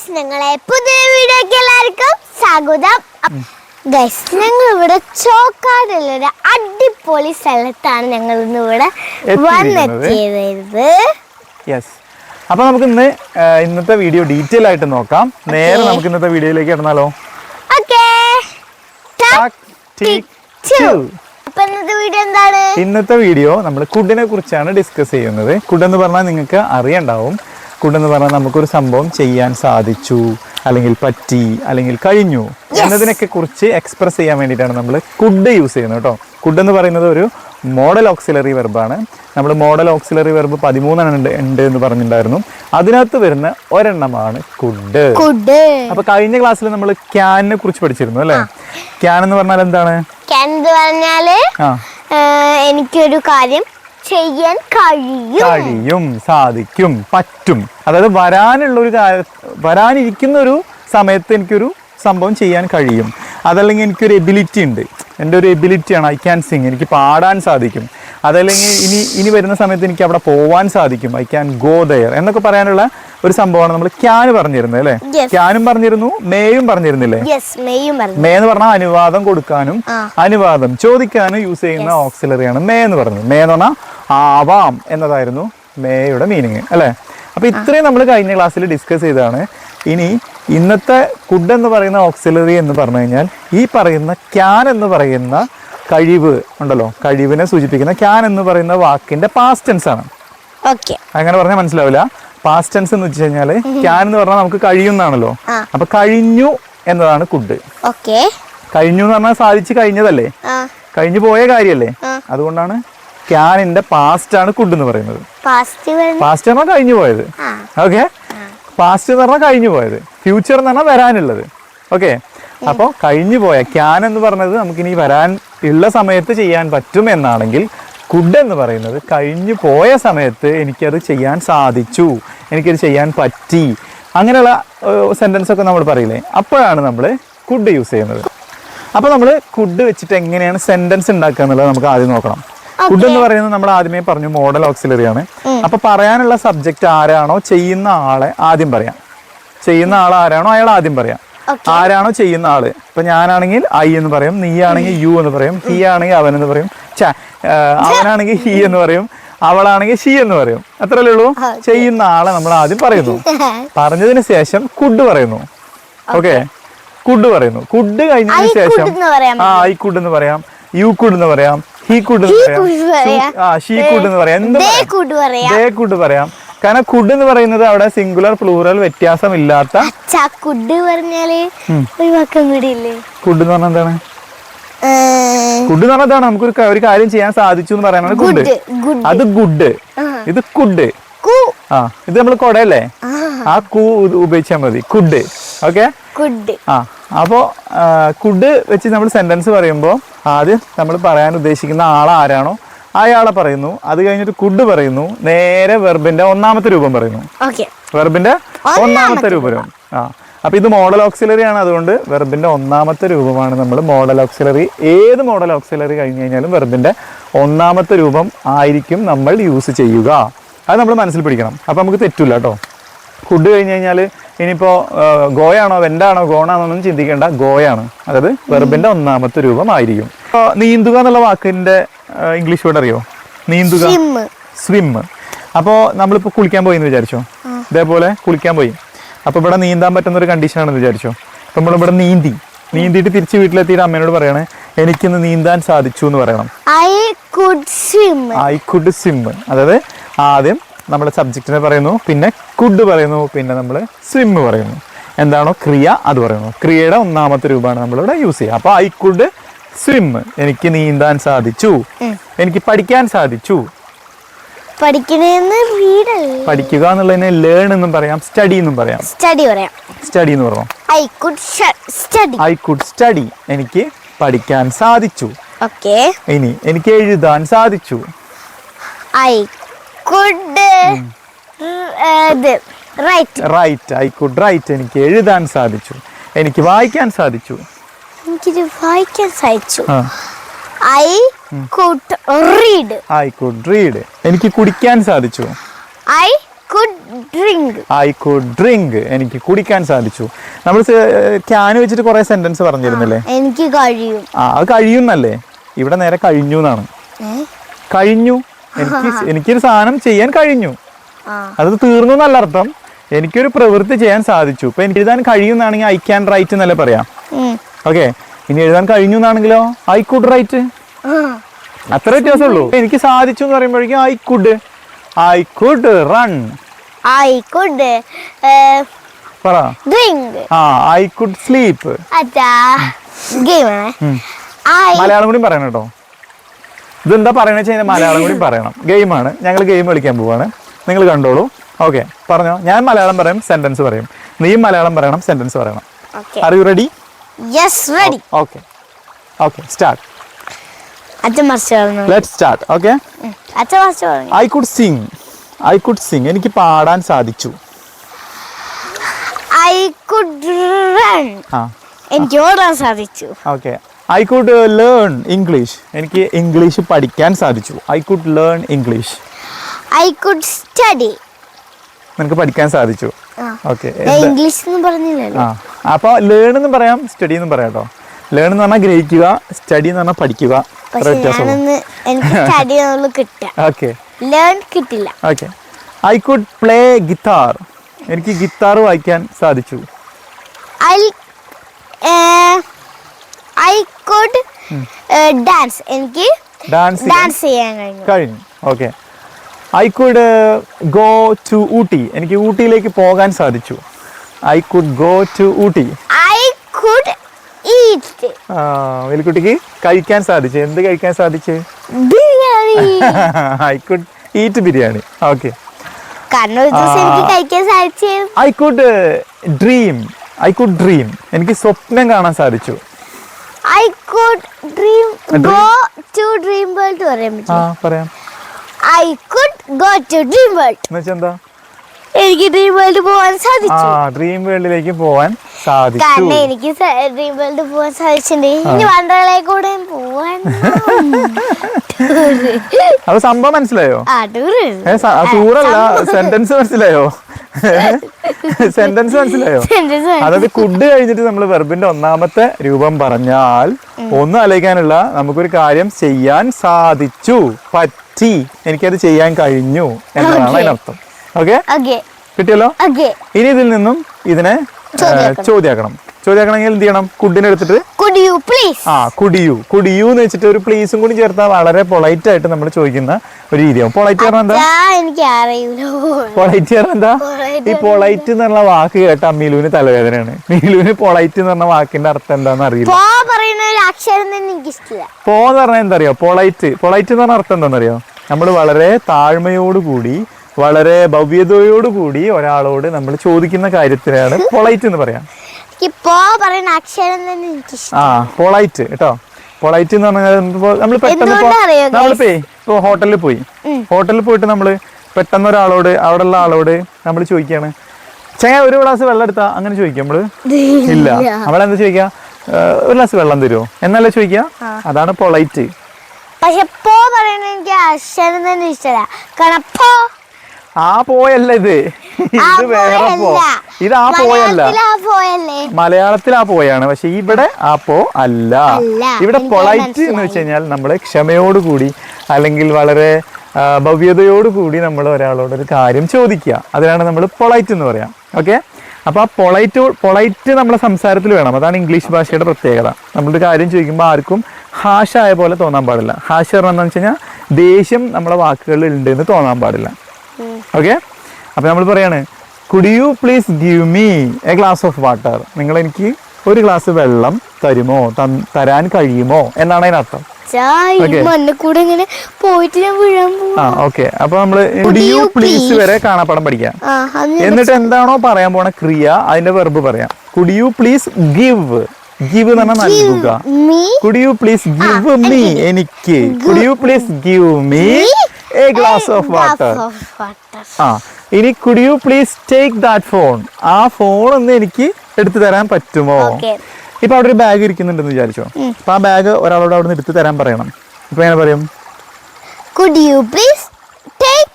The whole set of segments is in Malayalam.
ഗൈസ് നിങ്ങളെ പുതിയ വീഡിയോക്ക് എല്ലാവർക്കും സ്വാഗതം. ഗൈസ് ഞങ്ങൾ ഇവിടെ ചോക്കാടുള്ള ഒരു അടിപൊളി സ്ഥലത്താണ് ഞങ്ങൾ ഇന്ന് ഇവിടെ. വന്നെത്തിയത്. യെസ് അപ്പൊ നമുക്ക് ഇന്ന് ഇന്നത്തെ വീഡിയോ ഡീറ്റെയിൽ ആയിട്ട് നോക്കാം. നേരെ നമുക്ക് ഇന്നത്തെ വീഡിയോയിലേക്ക്. അപ്പൊ ഇന്നത്തെ വീഡിയോ എന്താണ്? ഇന്നത്തെ വീഡിയോ നമ്മൾ കുഡിനെ കുറിച്ചാണ് ഡിസ്കസ് ചെയ്യുന്നത്. കുഡ് എന്ന് പറഞ്ഞാൽ നിങ്ങൾക്ക് അറിയണ്ടാവും. കുഡ് എന്ന് പറഞ്ഞാൽ നമുക്കൊരു സംഭവം ചെയ്യാൻ സാധിച്ചു അല്ലെങ്കിൽ പറ്റി അല്ലെങ്കിൽ കഴിഞ്ഞു. എന്നതിനൊക്കെ കുറിച്ച് എക്സ്പ്രസ് ചെയ്യാൻ വേണ്ടിയിട്ടാണ് നമ്മൾ കുഡ് യൂസ് ചെയ്യുന്നത് കേട്ടോ. കുഡ് എന്ന് പറയുന്നത് ഒരു മോഡൽ ഓക്സിലറി വെർബാണ് നമ്മൾ മോഡൽ ഓക്സിലറി വെർബ് പതിമൂന്നെണ്ണം ഉണ്ട് ഉണ്ട് എന്ന് പറഞ്ഞിട്ടുണ്ടായിരുന്നു. അതിനകത്ത് വരുന്ന ഒരെണ്ണമാണ് കുഡ്. കുഡ്. അപ്പൊ കഴിഞ്ഞ ക്ലാസ്സിൽ നമ്മൾ ക്യാനിനെ കുറിച്ച് പഠിച്ചിരുന്നു അല്ലേ? ക്യാൻ എന്ന് പറഞ്ഞാൽ എന്താണ്? എന്ന് എനിക്കൊരു കാര്യം ചെയ്യാൻ കഴിയും. കഴിയും സാധിക്കും പറ്റും. അതായത് വരാനുള്ള ഒരു വരാനിരിക്കുന്ന ഒരു സമയത്ത് എനിക്കൊരു സംഭവം ചെയ്യാൻ കഴിയും. അതല്ലെങ്കിൽ എനിക്കൊരു എബിലിറ്റി ഉണ്ട്. എന്റെ ഒരു എബിലിറ്റിയാണ് ഐ ക്യാൻ സിങ് എനിക്ക് പാടാൻ സാധിക്കും. അതല്ലെങ്കിൽ ഇനി ഇനി വരുന്ന സമയത്ത് എനിക്ക് അവിടെ പോവാൻ സാധിക്കും. ഐ ക്യാൻ ഗോ ദയർ എന്നൊക്കെ പറയാനുള്ള ഒരു സംഭവമാണ് നമ്മൾ ക്യാൻ പറഞ്ഞിരുന്നത് അല്ലേ. ക്യാനും പറഞ്ഞിരുന്നു മേയും പറഞ്ഞിരുന്നില്ലേ? മേ എന്ന് പറഞ്ഞാൽ അനുവാദം കൊടുക്കാനും. അനുവാദം ചോദിക്കാനും യൂസ് ചെയ്യുന്ന ഓക്സിലറിയാണ് മേ എന്ന് പറഞ്ഞത്. മേ എന്ന് പറഞ്ഞാൽ ആവാം എന്നതായിരുന്നു മേയുടെ മീനിങ് അല്ലേ? അപ്പൊ ഇത്രയും നമ്മൾ കഴിഞ്ഞ ക്ലാസ്സിൽ ഡിസ്കസ് ചെയ്തതാണ്. ഇനി ഇന്നത്തെ കുഡ് എന്ന് പറയുന്ന ഓക്സിലറി എന്ന് പറഞ്ഞു കഴിഞ്ഞാൽ ഈ പറയുന്ന ക്യാൻ എന്ന് പറയുന്ന കഴിവ് ഉണ്ടല്ലോ. കഴിവിനെ സൂചിപ്പിക്കുന്ന ക്യാൻ എന്ന് പറയുന്ന വാക്കിന്റെ പാസ്റ്റ് ടെൻസ് ആണ്. ഓക്കെ അങ്ങനെ പറഞ്ഞാൽ മനസ്സിലാവില്ല. പാസ്റ്റ് ടെൻസ് എന്ന് വെച്ച് കഴിഞ്ഞാൽ ക്യാൻ എന്ന് പറഞ്ഞാൽ നമുക്ക് കഴിയുന്നാണല്ലോ. അപ്പൊ കഴിഞ്ഞു എന്നതാണ് കുഡ് ഓക്കെ കഴിഞ്ഞു എന്ന് പറഞ്ഞാൽ സാധിച്ചു കഴിഞ്ഞതല്ലേ? കഴിഞ്ഞു പോയ കാര്യല്ലേ? അതുകൊണ്ടാണ് ക്യാനിന്റെ പാസ്റ്റ് ആണ് കുഡ് എന്ന് പറയുന്നത്. പാസ്റ്റ് എന്ന് പറഞ്ഞാൽ കഴിഞ്ഞു പോയത്. ഓക്കെ പാസ്റ്റ് എന്ന് പറഞ്ഞാൽ കഴിഞ്ഞു പോയത്. ഫ്യൂച്ചർ എന്ന് പറഞ്ഞാൽ വരാനുള്ളത്. ഓക്കെ അപ്പോൾ കഴിഞ്ഞു പോയ ക്യാൻ എന്ന് പറഞ്ഞത് നമുക്കിനി വരാൻ ഉള്ള സമയത്ത് ചെയ്യാൻ പറ്റും എന്നാണെങ്കിൽ കുഡ് എന്ന് പറയുന്നത് കഴിഞ്ഞു പോയ സമയത്ത് എനിക്കത് ചെയ്യാൻ സാധിച്ചു. എനിക്കത് ചെയ്യാൻ പറ്റി. അങ്ങനെയുള്ള സെന്റൻസ് ഒക്കെ നമ്മൾ പറയില്ലേ? അപ്പോഴാണ് നമ്മൾ കുഡ് യൂസ് ചെയ്യുന്നത്. അപ്പോൾ നമ്മൾ കുഡ് വെച്ചിട്ട് എങ്ങനെയാണ് സെന്റൻസ് ഉണ്ടാക്കുക എന്നുള്ളത് നമുക്ക് ആദ്യം നോക്കണം. കുഡ് എന്ന് പറയുന്നത് നമ്മൾ ആദ്യമേ പറഞ്ഞു മോഡൽ ഓക്സിലറി ആണ്. അപ്പൊ പറയാനുള്ള സബ്ജക്റ്റ് ആരാണോ ചെയ്യുന്ന ആളെ ആദ്യം പറയാം. ചെയ്യുന്ന ആൾ ആരാണോ അയാൾ ആദ്യം പറയാം. ആരാണോ ചെയ്യുന്ന ആൾ? ഇപ്പൊ ഞാനാണെങ്കിൽ ഐ എന്ന് പറയും നീ ആണെങ്കിൽ യു എന്ന് പറയും ഹി ആണെങ്കിൽ അവൻ എന്ന് പറയും അവനാണെങ്കിൽ ഹി എന്ന് പറയും അവളാണെങ്കിൽ ഷീ എന്ന് പറയും. അത്രല്ലേ ഉള്ളൂ? ചെയ്യുന്ന ആളെ നമ്മൾ ആദ്യം പറയുന്നു. പറഞ്ഞതിന് ശേഷം കുഡ് പറയുന്നു. ഓക്കെ കുഡ് പറയുന്നു. കുഡ് കഴിഞ്ഞതിന് ശേഷം ആ ഐ കുഡ് എന്ന് പറയാം. യു കുഡ് എന്ന് പറയാം. ഹി. ഷൂ- ആ ഷീ കുഡ് എന്ന് പറയാം. എന്ത് ദേ പറയാം? കാരണം കുഡ് എന്ന് പറയുന്നത് അവിടെ സിംഗുലർ പ്ലൂറൽ വ്യത്യാസം ഇല്ലാത്ത കുഡ് പറഞ്ഞാൽ കുഡ് എന്ന് പറഞ്ഞാൽ എന്താണ്? കുഡ് എന്ന് പറഞ്ഞതാണ് നമുക്കൊരു ക- ഒരു കാര്യം ചെയ്യാൻ സാധിച്ചു എന്ന് പറയാനാണ് കുഡ് അത് ഗുഡ്. ഇത് കുഡ്. ആ ഇത് നമ്മൾ കൊടയല്ലേ? ആ. കൂ ഉപയോഗിച്ചാൽ മതി. കുഡ്. ഓക്കെ? ആ അപ്പോ കുഡ് വെച്ച് നമ്മൾ സെന്റൻസ് പറയുമ്പോൾ ആദ്യം നമ്മൾ പറയാൻ ഉദ്ദേശിക്കുന്ന ആൾ ആരാണോ അയാളെ പറയുന്നു. അത് കഴിഞ്ഞിട്ട് കുഡ് പറയുന്നു. നേരെ വെർബിന്റെ ഒന്നാമത്തെ രൂപം പറയുന്നു. വെർബിന്റെ ഒന്നാമത്തെ രൂപം. ആ. അപ്പൊ ഇത് മോഡൽ ഓക്സിലറി ആണ്. അതുകൊണ്ട് വെർബിന്റെ ഒന്നാമത്തെ രൂപമാണ് നമ്മൾ മോഡൽ ഓക്സിലറി ഏത് മോഡൽ ഓക്സിലറി കഴിഞ്ഞു കഴിഞ്ഞാലും വെർബിന്റെ ഒന്നാമത്തെ രൂപം ആയിരിക്കും നമ്മൾ യൂസ് ചെയ്യുക. അത് നമ്മൾ മനസ്സിൽ പിടിക്കണം. അപ്പൊ നമുക്ക് തെറ്റില്ല കേട്ടോ. കുഡ് കഴിഞ്ഞ് കഴിഞ്ഞാൽ ഇനിയിപ്പോൾ ഗോയാണോ വെന്റാണോ ഗോണാണോന്നും ചിന്തിക്കേണ്ട. ഗോയാണ്. അതായത് വെർബിന്റെ ഒന്നാമത്തെ രൂപമായിരിക്കും. ഇപ്പോൾ നീന്തുക എന്നുള്ള വാക്കിന്റെ ഇംഗ്ലീഷ് വേർഡ് അറിയോ? നീന്തുക. Swim swim. അപ്പോൾ നമ്മളിപ്പോൾ കുളിക്കാൻ പോയി എന്ന് വിചാരിച്ചോ ഇതേപോലെ കുളിക്കാൻ പോയി. അപ്പോൾ ഇവിടെ നീന്താൻ പറ്റുന്ന ഒരു കണ്ടീഷനാണെന്ന് വിചാരിച്ചോ? അപ്പോൾ നമ്മളിവിടെ നീന്തി. നീന്തിയിട്ട് തിരിച്ച് വീട്ടിലെത്തിയിട്ട് അമ്മേനോട് പറയണേ എനിക്കിന്ന് നീന്താൻ സാധിച്ചു എന്ന് പറയണം. I could swim I could swim അതായത് ആദ്യം നമ്മുടെ സബ്ജക്റ്റിനെ പറയുന്നു പിന്നെ കുഡ് പറയുന്നു പിന്നെ നമ്മൾ സ്വിം പറയുന്നു. എന്താണോ ക്രിയ അത് പറയുന്നു. ക്രിയയുടെ ഒന്നാമത്തെ രൂപമാണ് നമ്മളിവിടെ യൂസ് ചെയ്യുക. അപ്പോൾ ഐ കുഡ് സ്വിം എനിക്ക് നീന്താൻ സാധിച്ചു. എനിക്ക് പഠിക്കാൻ സാധിച്ചു. പഠിക്കുക എന്നുള്ളതിനെ ലേൺ എന്നും പറയാം സ്റ്റഡി എന്നും പറയാം. സ്റ്റഡി പറയാം. സ്റ്റഡി എന്ന് പറഞ്ഞു? I could study I could study എനിക്ക് പഠിക്കാൻ സാധിച്ചു. ഓക്കെ ഇനി എനിക്ക് എഴുതാൻ സാധിച്ചു. ഐ കുഡ് ഇത് write write I could write എനിക്ക് എഴുതാൻ സാധിച്ചു. എനിക്ക് വായിക്കാൻ സാധിച്ചു. എനിക്കിത് വായിക്കാൻ സാധിച്ചു. I could read I could read എനിക്ക് കുടിക്കാൻ സാധിച്ചു. I could drink I could drink എനിക്ക് കുടിക്കാൻ സാധിച്ചു. നമ്മൾ ക്യാൻ വെച്ചിട്ട് കുറെ സെന്റൻസ് പറഞ്ഞിരുന്നില്ലേ? എനിക്ക് കഴിയും. ആ അത് കഴിയുന്നല്ലേ? ഇവിടെ നേരെ കഴിഞ്ഞു എന്നാണ്? കഴിഞ്ഞു. എനിക്ക് എനിക്കൊരു സാധനം ചെയ്യാൻ കഴിഞ്ഞു. അത് തീർന്നു എന്നല്ല അർത്ഥം എനിക്കൊരു പ്രവൃത്തി ചെയ്യാൻ സാധിച്ചു. ഇപ്പൊ എനിക്ക് എഴുതാൻ കഴിയുന്നാണെങ്കിൽ ഐ ക്യാൻ റൈറ്റ് എന്നല്ലേ പറയാം. ഓക്കെ ഇനി എഴുതാൻ കഴിഞ്ഞു എന്നാണെങ്കിലോ? I could write. അത്ര വ്യത്യാസമുള്ളൂ. എനിക്ക് സാധിച്ചു എന്ന് പറയുമ്പോഴേക്കും I could I could run I could പറ. ഡ്രിങ്ക് ആ ഐ കുഡ് സ്ലീപ്പ് അച്ഛാ ഗെയിം മലയാളം കൂടി പറയണം കേട്ടോ. ഇതെന്താ പറയണെന്ന് വെച്ച് കഴിഞ്ഞാൽ മലയാളം കൂടി പറയണം. ഗെയിമാണ് ഞങ്ങൾ ഗെയിം കളിക്കാൻ പോവാണ്. നിങ്ങൾ കണ്ടോളൂ. ഓക്കെ പറഞ്ഞോ. ഞാൻ മലയാളം പറയും സെന്റൻസ് പറയും. നീ മലയാളം പറയണം സെന്റൻസ് പറയണം. Are you ready yes ready okay okay start let start okay I could I could എനിക്ക് പാടാൻ സാധിച്ചു. ഐ കുഡ് റൺ എനിക്ക് ഓടാൻ സാധിച്ചു. Okay I could learn English എനിക്ക് ഇംഗ്ലീഷ് പഠിക്കാൻ സാധിച്ചു. I could learn English I could study നിനക്ക് പഠിക്കാൻ സാധിച്ചു. ഓക്കെ ഇംഗ്ലീഷ് ആ. അപ്പോൾ ലേൺ എന്ന് പറയാം സ്റ്റഡി എന്ന് പറയാം കേട്ടോ ലേൺ എന്ന് പറഞ്ഞാൽ ഗ്രഹിക്കുക സ്റ്റഡി എന്ന് പറഞ്ഞാൽ പഠിക്കുക. ഓക്കെ കിട്ടില്ല. Okay I could play guitar എനിക്ക് ഗിത്താർ വായിക്കാൻ സാധിച്ചു. ഐ കുഡ് ഡാൻസ് എനിക്ക് ഡാൻസ് ഡാൻസ് ചെയ്യാൻ കഴിഞ്ഞു. കഴിഞ്ഞു. Okay I could go to Ooty. എനിക്ക് ഊട്ടിയിലേക്ക് പോകാൻ സാധിച്ചു. I could go to Ooty. I could eat ആ, വെലിക്കുട്ടിക്ക് കഴിക്കാൻ സാധിച്ചു. എന്ത് കഴിക്കാൻ സാധിച്ചു? Biryani. I could eat biryani. Okay കാരണം ഒരു ദിവസം എനിക്ക് കഴിക്കാൻ സാധിച്ചു. I could dream I could dream എനിക്ക് സ്വപ്നം കാണാൻ സാധിച്ചു. I could dream dream? Go to dream world പറയാൻ ആ പറ്റും പറയാം I could go to dream world എന്താ? എനിക്ക് ഡ്രീം വേൾഡ് പോകാൻ ആ സാധിച്ചു. ഡ്രീം വേൾഡിലേക്ക് പോവാൻ സാധിച്ചു. കാരണം എനിക്ക് ഡ്രീം വേൾഡ് പോകാൻ സാധിച്ചിട്ടുണ്ട്. ഇനി വണ്ടർലയിൽ കൂടെ പോവാൻ അപ്പൊ സംഭവം മനസ്സിലായോ? ആ ടൂർ ഏ, ആ, ടൂറല്ല സെന്റൻസ് മനസ്സിലായോ? സെന്റൻസ് മനസ്സിലായോ? അതായത് കുഡ് കഴിഞ്ഞിട്ട് നമ്മൾ വെർബിന്റെ ഒന്നാമത്തെ രൂപം പറഞ്ഞാൽ ഒന്നും ആലോചിക്കാനുള്ള നമുക്കൊരു കാര്യം ചെയ്യാൻ സാധിച്ചു പറ്റി. എനിക്കത് ചെയ്യാൻ കഴിഞ്ഞു എന്നാണ്. അതിനർത്ഥം. ഓക്കെ കിട്ടിയല്ലോ? ഇനി ഇതിൽ നിന്നും ഇതിനെ ചോദ്യാക്കണം. ചോദ്യാക്കണം ചോദ്യാക്കണമെങ്കിൽ എന്ത് ചെയ്യണം? കുഡിനെ എടുത്തിട്ട് പ്ലീസ് ആ കുടിയു. കുടിയു എന്ന് വെച്ചിട്ട് ഒരു പ്ലീസും കൂടി ചേർത്താൽ വളരെ പൊളൈറ്റ് ആയിട്ട് നമ്മൾ ചോദിക്കുന്ന ഒരു രീതിയാവും പൊളൈറ്റ് പറഞ്ഞാൽ എന്താ? എനിക്ക് അറിയില്ല പൊളൈറ്റ് പറഞ്ഞാൽ എന്താ? ഈ പൊളൈറ്റ് എന്നുള്ള വാക്ക് കേട്ട മീലുവിന് തലവേദനയാണ്. മീലുവിന് പൊളൈറ്റ് എന്ന് പറഞ്ഞ വാക്കിന്റെ അർത്ഥം എന്താണെന്ന് അറിയില്ല. പോ എന്ന് പറഞ്ഞാൽ എന്താ അറിയോ പൊളൈറ്റ് പൊളൈറ്റ് എന്ന് പറഞ്ഞ അർത്ഥം എന്താണെന്നറിയോ നമ്മൾ വളരെ താഴ്മയോടുകൂടി വളരെ ഭവ്യതയോടുകൂടി ഒരാളോട് നമ്മൾ ചോദിക്കുന്ന കാര്യത്തിനാണ് പൊളൈറ്റ് എന്ന് പറയാം. ആ പൊളൈറ്റ് കേട്ടോ. പൊളൈറ്റ് എന്ന് പറഞ്ഞാൽ നമ്മൾ പെട്ടെന്ന് നമ്മളിപ്പോ ഇപ്പൊ ഹോട്ടലിൽ പോയി. ഹോട്ടലിൽ പോയിട്ട് നമ്മൾ പെട്ടെന്ന് ഒരാളോട് അവിടെ ഉള്ള ആളോട് നമ്മൾ ചോദിക്കാണ് ചേ ഒരു ഗ്ലാസ് വെള്ളം എടുത്താ? അങ്ങനെ ചോദിക്കാം നമ്മൾ. ഇല്ല. നമ്മളെന്താ ചോദിക്കാ "ഏഹ്, ഒരു ഗ്ലാസ് വെള്ളം തരുമോ? എന്നല്ലേ ചോദിക്കുക? അതാണ് പൊളൈറ്റ് പക്ഷെ പോ പറയുന്ന എനിക്ക് അക്ഷരം തന്നെ ഇഷ്ടമല്ല. കാരണം പോ ആ പോയല്ല ഇത്. ഇത് വേറെ പോ. ഇത് ആ പോയല്ല. മലയാളത്തിൽ ആ പോയാണ്. പക്ഷെ ഇവിടെ ആ പോ അല്ല. ഇവിടെ പൊളൈറ്റ് എന്ന് വെച്ച് കഴിഞ്ഞാൽ നമ്മൾ ക്ഷമയോടുകൂടി അല്ലെങ്കിൽ വളരെ ഭവ്യതയോടുകൂടി നമ്മൾ ഒരാളോട് ഒരു കാര്യം ചോദിക്കുക. അതിനാണ് നമ്മൾ പൊളൈറ്റ് എന്ന് പറയാം. ഓക്കെ അപ്പോൾ ആ പൊളൈറ്റ് പൊളൈറ്റ് നമ്മളെ സംസാരത്തിൽ വേണം. അതാണ് ഇംഗ്ലീഷ് ഭാഷയുടെ പ്രത്യേകത. നമ്മളൊരു കാര്യം ചോദിക്കുമ്പോൾ ആർക്കും ഹാഷായ പോലെ തോന്നാൻ പാടില്ല. ഹാഷ് പറഞ്ഞാൽ വെച്ച് കഴിഞ്ഞാൽ ദേഷ്യം നമ്മളെ വാക്കുകളിൽ ഉണ്ട് എന്ന് തോന്നാൻ പാടില്ല. ഓക്കെ അപ്പോൾ നമ്മൾ പറയാണ് could you please give me a glass of water നിങ്ങൾ എനിക്ക് ഒരു ഗ്ലാസ് വെള്ളം തരുമോ? തരാൻ കഴിയുമോ? എന്നാണ് അതിനർത്ഥം. Okay. മണ്ണിൽ കൂടെ ഇങ്ങനെ പോയിട്ട് ഞാൻ വീഴാൻ പോകും ആ ഓക്കെ അപ്പൊ നമ്മൾ കുഡ് you പ്ലീസ് please? വരെ കാണാപ്പാടം പഠിക്കാം. ആ അത് എന്നിട്ട് എന്താണോ പറയാൻ പോണ ക്രിയ അതിന്റെ വെർബ് പറയാം. Could you please give give എന്ന് പറഞ്ഞാൽ നൽകുക. Could you please give me എനിക്ക് could you please give me a glass of water ആ ഇനി could you please take that phone ആ ഫോൺ ഒന്ന് എനിക്ക് എടുത്തു തരാൻ പറ്റുമോ. ഇപ്പൊ അവിടെ ഒരു ബാഗ് ഇരിക്കുന്നുണ്ടെന്ന് വിചാരിച്ചോ? അപ്പൊ ആ ബാഗ് ഒരാളോട് അവിടെ നിന്ന് എടുത്തു തരാൻ പറയണം. ഇപ്പൊ എങ്ങനെ പറയും? Could you please take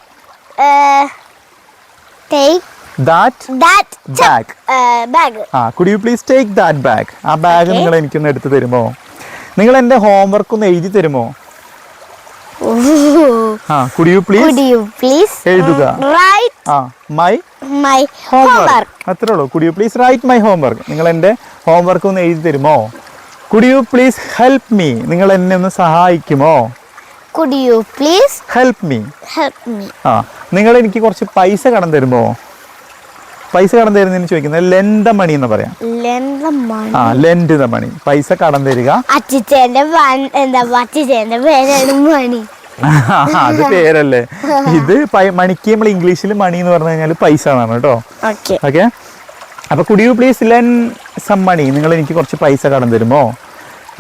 take that that bag bag ആ could you please take that bag ആ ബാഗ് നിങ്ങൾ എനിക്കൊന്ന് എടുത്തു തരുമോ? നിങ്ങൾ എന്റെ ഹോംവർക്ക് ഒന്ന് എഴുതി തരുമോ? Could you please could you please എഴുതുക. റൈറ്റ് ആ മൈ മൈ ഹോംവർക്ക് ഹോംവർക്ക് അത്രേ ഉള്ളൂ. Could you please write my homework നിങ്ങൾ എന്റെ ഹോംവർക്ക് ഒന്ന് എഴുതി തരുമോ? Could you please help me നിങ്ങൾ എന്നെ ഒന്ന് സഹായിക്കുമോ? Could you please help me help me ആ നിങ്ങൾ എനിക്ക് കുറച്ച് പൈസ കടം തരുമോ? പൈസ കടം തരുന്നതിന് ചോദിക്കുന്നത് ലെന്ത മണി എന്ന് പറയാം. ആ ലെൻഡ് ദ മണി പൈസ കടം തരിക. എന്താ പേരാണ് മണി അത് പേരല്ലേ. ഇത് മണിക്ക് നമ്മൾ ഇംഗ്ലീഷിൽ മണി എന്ന് പറഞ്ഞു കഴിഞ്ഞാൽ പൈസ എന്നാണ് കേട്ടോ ഓക്കെ അപ്പൊ could you please lend some money നിങ്ങൾ എനിക്ക് കുറച്ച് പൈസ കടം തരുമോ?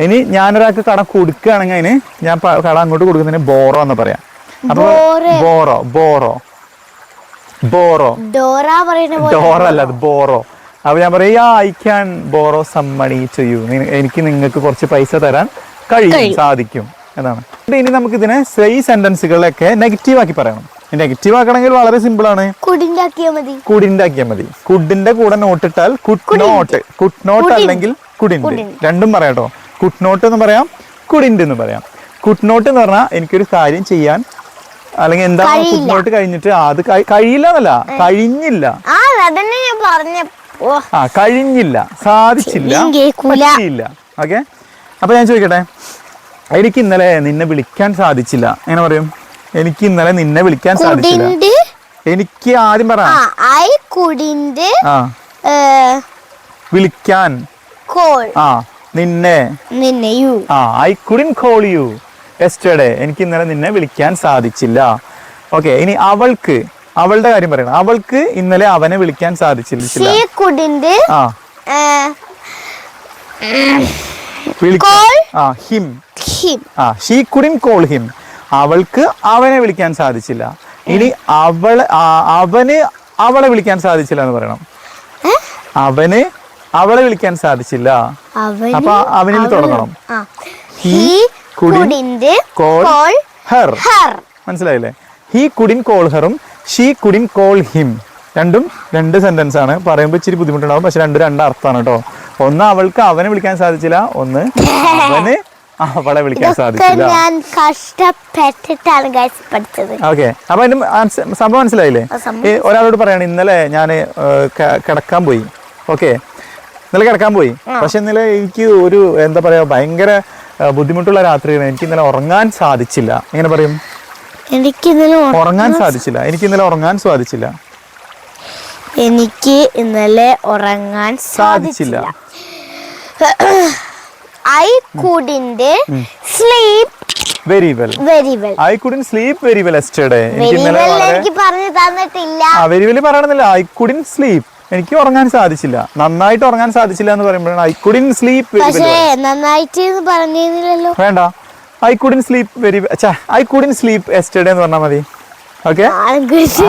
ഇനി ഞാനൊരാൾക്ക് കടം കൊടുക്കുകയാണെങ്കിൽ അതിന് ഞാൻ കടം അങ്ങോട്ട് കൊടുക്കുന്നതിന് ബോറോ എന്ന് പറയാം. അപ്പൊ ബോറോ ബോറോ. ബോറോ. ഡോറ പറയുന്ന പോലെ. ഡോറ അല്ല അത് ബോറോ. അപ്പൊ ഞാൻ പറയും I can borrow some money ചെയ്യൂ എനിക്ക് നിങ്ങൾക്ക് കുറച്ച് പൈസ തരാൻ കഴിയും. സാധിക്കും. എന്നാണ്. അപ്പൊ ഇനി നമുക്ക് ഇതിനെ ഈ സെന്റൻസുകളൊക്കെ നെഗറ്റീവ് ആക്കി പറയണം. നെഗറ്റീവ് ആക്കണമെങ്കിൽ വളരെ സിമ്പിൾ ആണ്. കുടിണ്ടാക്കിയാൽ മതി. കുഡിന്റെ കൂടെ നോട്ട് ഇട്ടാൽ കുഡ് നോട്ട് കുഡ് നോട്ട് അല്ലെങ്കിൽ കുടിണ്ട് രണ്ടും പറയാട്ടോ കുഡ് നോട്ട് എന്ന് പറയാം കുടിണ്ട് എന്ന് പറയാം. കുഡ് നോട്ട് എന്ന് പറഞ്ഞാൽ എനിക്കൊരു കാര്യം ചെയ്യാൻ അല്ലെങ്കിൽ എന്താ കഴിയില്ല. കഴിഞ്ഞിട്ട് അത് കഴിയില്ല എന്നല്ല കഴിഞ്ഞില്ല. ആ കഴിഞ്ഞില്ല. സാധിച്ചില്ല. പറ്റിയില്ല. ഓക്കെ? അപ്പൊ ഞാൻ ചോദിക്കട്ടെ? എനിക്ക് ഇന്നലെ നിന്നെ വിളിക്കാൻ സാധിച്ചില്ല. എങ്ങനെ പറയും? എനിക്ക് ഇന്നലെ നിന്നെ വിളിക്കാൻ സാധിച്ചില്ല. എനിക്ക് ആദ്യം പറ. വിളിക്കാൻ. കോൾ. ആ നിന്നെ. നിന്നെ യു. ആ I couldn't call you yesterday എനിക്ക് ഇന്നലെ നിന്നെ വിളിക്കാൻ സാധിച്ചില്ല. ഓക്കെ ഇനി അവൾക്ക് അവളുടെ കാര്യം പറയണം. അവൾക്ക് ഇന്നലെ അവനെ വിളിക്കാൻ സാധിച്ചില്ല. ഷീ കുടിണ്ട് ആ Call? ആ ഹിം. ഹിം. ആ ഷീ കുഡിൻ കോൾ ഹിം അവൾക്ക് അവനെ വിളിക്കാൻ സാധിച്ചില്ല. ഇനി അവൾ അവന് അവളെ വിളിക്കാൻ സാധിച്ചില്ല എന്ന് പറയണം. അവന് അവളെ വിളിക്കാൻ സാധിച്ചില്ല. അപ്പൊ അവനിൽ. തുടങ്ങണം. He call her. മനസ്സിലായില്ലേ? ഹി കുടിൻ കോൾ ഹെറും ഷീ കുടിൻ കോൾ ഹിം. രണ്ടും രണ്ട് സെന്റൻസ് ആണ്. പറയുമ്പോൾ ഇച്ചിരി ബുദ്ധിമുട്ടുണ്ടാവും. പക്ഷെ രണ്ടും രണ്ട് അർത്ഥമാണ് കേട്ടോ. ഒന്ന് അവൾക്ക് അവനെ വിളിക്കാൻ സാധിച്ചില്ല ഒന്ന് അവന് അവളെ വിളിക്കാൻ സാധിച്ചില്ല. ഞാൻ കഷ്ടപ്പെട്ടിട്ടാണ് ഗൈസ് പഠിച്ചത്. ഓക്കെ അപ്പൊ അതിന്റെ ആൻസ- സംഭവം മനസ്സിലായില്ലേ? ഒരാളോട് പറയാണ് ഇന്നലെ ഞാൻ കിടക്കാൻ പോയി. ഓക്കെ ഇന്നലെ കിടക്കാൻ പോയി. പക്ഷെ ഇന്നലെ എനിക്ക് ഒരു എന്താ പറയാ ഭയങ്കര ബുദ്ധിമുട്ടുള്ള രാത്രിയാണ് എനിക്ക് ഇന്നലെ ഉറങ്ങാൻ സാധിച്ചില്ല. എങ്ങനെ പറയും? എനിക്ക് ഇന്നലെ ഉറങ്ങാൻ സാധിച്ചില്ല. എനിക്ക് ഇന്നലെ ഉറങ്ങാൻ സാധിച്ചില്ല. എനിക്ക് ഇന്നലെ ഉറങ്ങാൻ സാധിച്ചില്ല. I couldn't sleep very well very well I couldn't sleep very well yesterday എനിക്ക് ഇന്നലെ എനിക്ക് പറഞ്ഞു തന്നിട്ടില്ല. ആ വെരി വെൽ പറയണമെന്നില്ല. ഐ കുഡിൻ സ്ലീപ് എനിക്ക് ഉറങ്ങാൻ സാധിച്ചില്ല. നന്നായിട്ട് ഉറങ്ങാൻ സാധിച്ചില്ല എന്ന് പറയുമ്പോഴാണ് ഐ കുഡിൻ സ്ലീപ് വെരി പക്ഷേ നന്നായിട്ട് എന്ന് പറഞ്ഞിരുന്നില്ലല്ലോ. വേണ്ട. I couldn't sleep very I couldn't sleep yesterday എന്ന് പറഞ്ഞാൽ മതി. Okay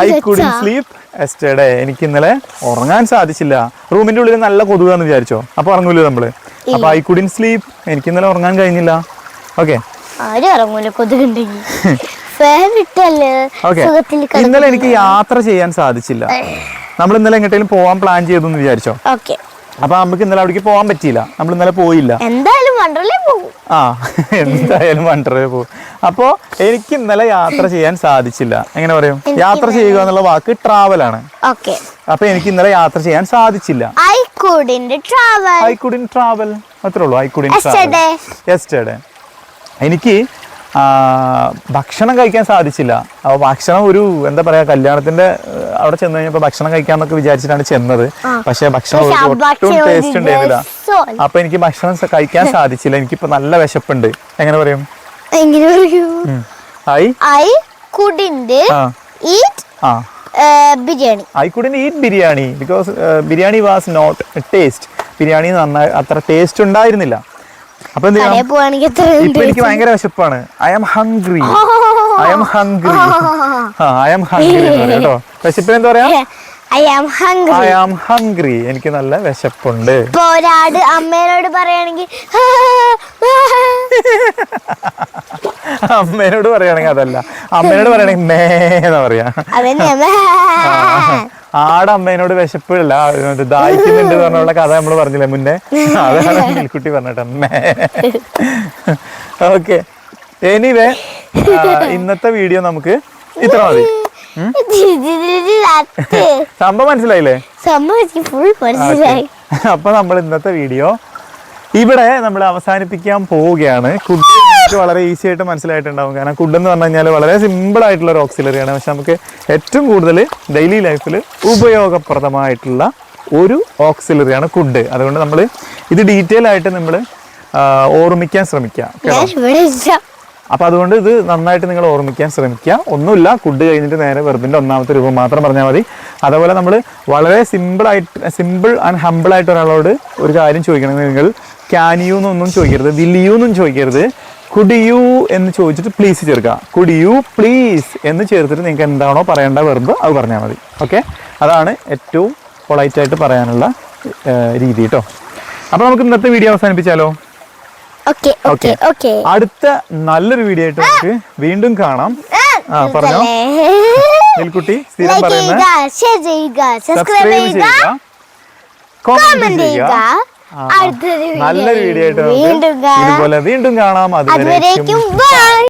I couldn't sleep yesterday എനിക്ക് ഇന്നലെ ഉറങ്ങാൻ സാധിച്ചില്ല. റൂമിന്റെ ഉള്ളിൽ നല്ല കൊതുകാന്ന് വിചാരിച്ചോ? അപ്പൊ ഉറങ്ങൂലേ നമ്മൾ? അപ്പൊ ഐ കുഡിൻ സ്ലീപ് എനിക്ക് ഇന്നലെ ഉറങ്ങാൻ കഴിഞ്ഞില്ല. ഓക്കെ ഇന്നലെ എനിക്ക് യാത്ര ചെയ്യാൻ സാധിച്ചില്ല. നമ്മൾ ഇന്നലെ എങ്ങോട്ടേലും പോവാൻ പ്ലാൻ ചെയ്തു എന്ന് വിചാരിച്ചോ? ഓക്കെ. അപ്പൊ നമുക്ക് ഇന്നലെ അവിടേക്ക് പോകാൻ പറ്റിയില്ല. നമ്മൾ ഇന്നലെ പോയില്ല. എന്തായാലും വണ്ടർലേ പോകും ആ എന്തായാലും വണ്ടറേ പോകും അപ്പോ എനിക്ക് ഇന്നലെ യാത്ര ചെയ്യാൻ സാധിച്ചില്ല. എങ്ങനെ പറയും? യാത്ര ചെയ്യുക എന്നുള്ള വാക്ക് ട്രാവൽ ആണ്. അപ്പൊ എനിക്ക് ഇന്നലെ യാത്ര ചെയ്യാൻ സാധിച്ചില്ല. I travel I couldn't travel അത്രേ ഉള്ളൂ ഐ കുഡിൻ Yesterday. യെസ്റ്റർഡേ എനിക്ക് ഭക്ഷണം കഴിക്കാൻ സാധിച്ചില്ല. അപ്പോൾ ഭക്ഷണം ഒരു എന്താ പറയാ കല്യാണത്തിന്റെ അവിടെ ചെന്ന് കഴിഞ്ഞപ്പോൾ ഭക്ഷണം കഴിക്കാന്നൊക്കെ വിചാരിച്ചിട്ടാണ് ചെന്നത്. പക്ഷേ ഭക്ഷണം ഒട്ടും ടേസ്റ്റ് ഉണ്ടായിരുന്നില്ല. അപ്പൊ എനിക്ക് ഭക്ഷണം കഴിക്കാൻ സാധിച്ചില്ല. എനിക്കിപ്പോ നല്ല വിശപ്പുണ്ട്. എങ്ങനെ പറയും? Biryani I? Couldn't eat biryani. Because biryani was not taste biryani നന്നായി അത്ര ടേസ്റ്റ് ഉണ്ടായിരുന്നില്ല. അപ്പൊ എന്ത് ചെയ്യണം? ഇപ്പൊ എനിക്ക് ഭയങ്കര വിശപ്പാണ്. I am hungry I am hungry I am hungry കേട്ടോ. വിശപ്പിന് എന്താ പറയാ? I am hungry I am hungry എനിക്ക് നല്ല വിശപ്പുണ്ട്. ഇപ്പൊ ഒരാട് അമ്മേനോട് പറയുകയാണെങ്കിൽ അമ്മേനോട് പറയുകയാണെങ്കിൽ അതല്ല. അമ്മേനോട് പറയുകയാണെങ്കിൽ മേ എന്ന് പറയാ. ആടെ അമ്മേനോട് വിശപ്പില്ല. ദാഹിക്കുന്നുണ്ട് പറഞ്ഞുള്ള കഥ നമ്മൾ പറഞ്ഞില്ലേ മുന്നേ? അതാണ് മിൽക്കുട്ടി പറഞ്ഞിട്ട് അമ്മേ. ഓക്കെ എനിവേ ഇന്നത്തെ വീഡിയോ നമുക്ക് ഇത്ര മതി. സംഭവം മനസ്സിലായില്ലേ സംഭവം ഫുൾ മനസ്സിലായി അപ്പൊ നമ്മൾ ഇന്നത്തെ വീഡിയോ ഇവിടെ നമ്മൾ അവസാനിപ്പിക്കാൻ പോവുകയാണ്. കുഡ് വളരെ ഈസി ആയിട്ട് മനസ്സിലായിട്ടുണ്ടാവും. കാരണം കുഡ് എന്ന് പറഞ്ഞു കഴിഞ്ഞാൽ വളരെ സിമ്പിൾ ആയിട്ടുള്ള ഒരു ഓക്സിലറിയാണ് പക്ഷെ നമുക്ക് ഏറ്റവും കൂടുതൽ ഡെയിലി ലൈഫിൽ ഉപയോഗപ്രദമായിട്ടുള്ള ഒരു ഓക്സിലറിയാണ് കുഡ് അതുകൊണ്ട് നമ്മൾ ഇത് ഡീറ്റെയിൽ ആയിട്ട് നമ്മൾ ഓർമ്മിക്കാൻ ശ്രമിക്കുക കേട്ടോ ഞാൻ ഇവിടെ ഇല്ല അപ്പൊ അതുകൊണ്ട് ഇത് നന്നായിട്ട് നിങ്ങൾ ഓർമ്മിക്കാൻ ശ്രമിക്കുക. ഒന്നുമില്ല കുഡ് കഴിഞ്ഞിട്ട് നേരെ വെറുതിന്റെ ഒന്നാമത്തെ രൂപം മാത്രം പറഞ്ഞാൽ മതി. അതേപോലെ നമ്മൾ വളരെ സിമ്പിൾ ആയിട്ട് സിമ്പിൾ ആൻഡ് ഹമ്പിൾ ആയിട്ട് ഒരാളോട് ഒരു കാര്യം ചോദിക്കണമെങ്കിൽ നിങ്ങൾ ക്യാൻ യു എന്നൊന്നും ചോദിക്കരുത് വിൽ യു എന്നും ചോദിക്കരുത്. കുഡ് യു എന്ന് ചോദിച്ചിട്ട് പ്ലീസ് ചേർക്കുക. കുഡ് യു പ്ലീസ് എന്ന് ചേർത്തിട്ട് നിങ്ങൾക്ക് എന്താണോ പറയേണ്ട വെറുതെ അത് പറഞ്ഞാൽ മതി. ഓക്കെ അതാണ് ഏറ്റവും പൊളൈറ്റായിട്ട് പറയാനുള്ള രീതി കേട്ടോ അപ്പോൾ നമുക്ക് ഇന്നത്തെ വീഡിയോ അവസാനിപ്പിച്ചാലോ? ഓക്കെ അടുത്ത നല്ലൊരു വീഡിയോ ആയിട്ട് നമുക്ക് വീണ്ടും കാണാം. ആ. പറഞ്ഞോ? നെൽക്കുട്ടി സ്ഥിരം പറയുന്നത് സബ്സ്ക്രൈബ് ചെയ്യുക ചെയ്യുക കമന്റ് നല്ലൊരു വീഡിയോ ആയിട്ട് വീണ്ടും നമുക്ക് കാണാം. അതുവരെ വീണ്ടും കാണാം. അതുവരേക്കും അതുവരേക്കും ബൈ